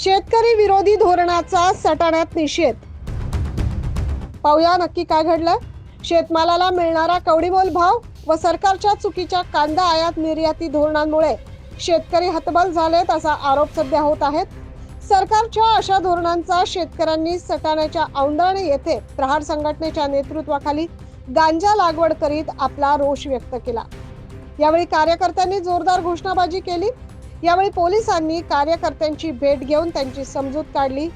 शेतकरी विरोधी धोरणाचा सटाण्यात निषेध. पाहूया नक्की काय घडलं शेतमालाला मिळणारा कवडीमोल भाव व सरकारच्या चुकीच्या कांदा आयात निर्याती धोरणांमुळे शेतकरी हतबल झालेत असा आरोप सध्या होत आहेत. सरकारच्या अशा धोरणांचा शेतकऱ्यांनी सटाण्याच्या औंधाणे येथे प्रहार संघटनेच्या नेतृत्वाखाली गांजा लागवड करीत आपला रोष व्यक्त केला. यावेळी कार्यकर्त्यांनी जोरदार घोषणाबाजी केली यावेळी पोलिसांनी कार्यकर्त्यांची भेट घेऊन त्यांची समजूत काढली.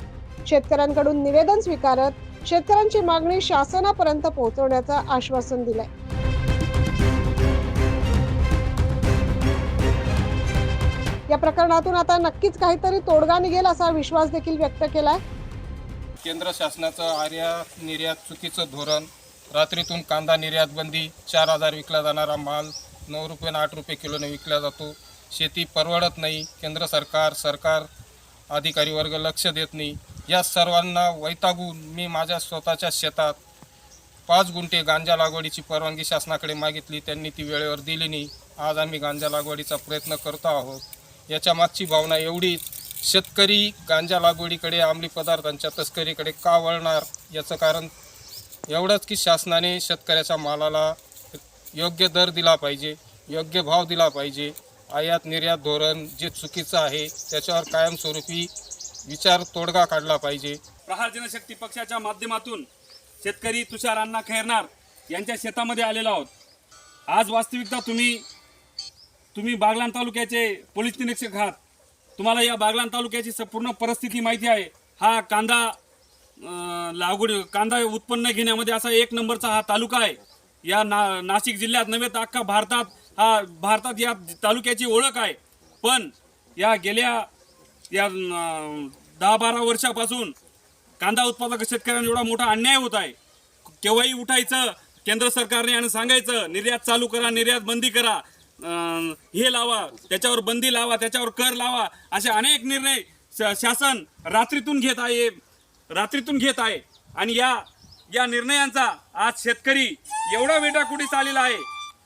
शेतकऱ्यांकडून निवेदन स्वीकारत शेतकऱ्यांची मागणी शासनापर्यंत पोहोचवण्याचं आश्वासन दिलंय. या प्रकरणातून आता नक्कीच काहीतरी तोडगा निघेल असा विश्वास देखील व्यक्त केलाय. केंद्र शासनाचं आयात निर्यात चुकीचं धोरण रात्रीतून कांदा निर्यात बंदी चार हजार विकला जाणारा माल नऊ रुपये आठ रुपये किलोने विकला जातो. शेती परवडत नाही केंद्र सरकार सरकार अधिकारी वर्ग लक्ष देत नाही. या सर्वांना वैतागून मी माझ्या स्वतःच्या शेतात पाच गुंठे गांजा लागवडीची परवानगी शासनाकडे मागितली. त्यांनी ती वेळेवर दिली नाही. आज आम्ही गांजा लागवडीचा प्रयत्न करतो आहोत. याच्या मागची भावना एवढीच शेतकरी गांजा लागवडीकडे अंमली पदार्थांच्या तस्करीकडे का वळणार? याचं कारण एवढंच की शासनाने शेतकऱ्याच्या मालाला योग्य दर दिला पाहिजे योग्य भाव दिला पाहिजे. आयात निर्यात धोरण जे चुकीचं आहे त्याच्यावर कायमस्वरूपी विचार तोडगा काढला पाहिजे. प्रहार जनशक्ती पक्षाच्या माध्यमातून शेतकरी तुषार अण्णा खैरनार यांच्या शेतामध्ये आलेलो आहोत. आज वास्तविकता तुम्ही तुम्ही बागलाण तालुक्याचे पोलीस निरीक्षक आहात. तुम्हाला या बागलाण तालुक्याची संपूर्ण परिस्थिती माहिती आहे. हा कांदा लागवड कांदा उत्पन्न घेण्यामध्ये असा एक नंबरचा हा तालुका आहे. या ना नाशिक जिल्ह्यात नव्हे तर अख्खा भारतात हा भारतात या तालुक्याची ओळख आहे. पण या गेल्या या दहा बारा वर्षापासून कांदा उत्पादक शेतकऱ्यांना एवढा मोठा अन्याय होत आहे. केव्हाही उठायचं केंद्र सरकारने आणि सांगायचं निर्यात चालू करा निर्यात बंदी करा हे लावा त्याच्यावर बंदी लावा त्याच्यावर कर लावा असे अनेक निर्णय शासन रात्रीतून घेत आहे रात्रीतून घेत आहे. आणि या या निर्णयांचा आज शेतकरी एवढा वेटाकुटीस आलेला आहे.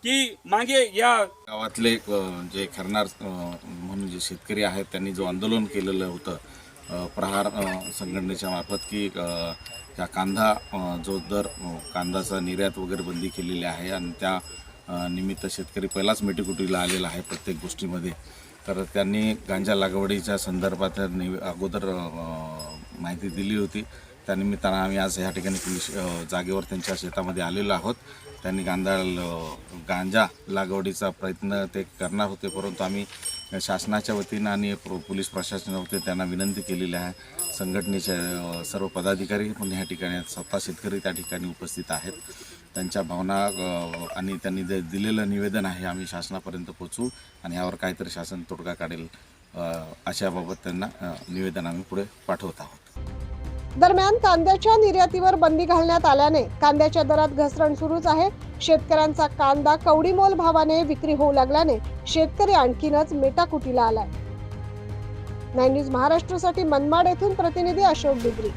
की मागे या गावातले जे खरणार म्हणून जे शेतकरी आहेत त्यांनी जो आंदोलन केलेलं होतं प्रहार संघटनेच्या मार्फत की त्या कांदा जो दर कांदाचा निर्यात वगैरे बंदी केलेली आहे आणि त्या निमित्त शेतकरी पहिलाच मेटीकुटीला आलेला आहे प्रत्येक गोष्टीमध्ये. तर त्यांनी गांजा लागवडीच्या संदर्भात नि अगोदर माहिती दिली होती. त्यानिमित्तानं आम्ही आज ह्या ठिकाणी पोलीस जागेवर त्यांच्या शेतामध्ये आलेलो आहोत. त्यांनी गांजा गांजा लागवडीचा प्रयत्न ते करणार होते परंतु आम्ही शासनाच्या वतीनं आणि प्रो- पोलीस प्रशासनाच्या वतीने त्यांना विनंती केलेली आहे. संघटनेचे सर्व पदाधिकारी पण ह्या ठिकाणी स्वतः शेतकरी त्या ठिकाणी उपस्थित आहेत. त्यांच्या भावना आणि त्यांनी जे दिलेलं निवेदन आहे आम्ही शासनापर्यंत पोचवू आणि यावर काहीतरी शासन तोडगा काढेल अशाबाबत त्यांना निवेदन आम्ही पुढे पाठवत आहोत. दरम्यान कांद्याच्या निर्यातीवर बंदी घालण्यात आल्याने कांद्याच्या दरात घसरण सुरूच आहे. शेतकऱ्यांचा कांदा कवडीमोल भावाने विक्री होऊ लागल्याने शेतकरी आणखीनच मेटाकुटीला आलाय. नाईन न्यूज महाराष्ट्रासाठी मनमाड येथून प्रतिनिधी अशोक डिग्री.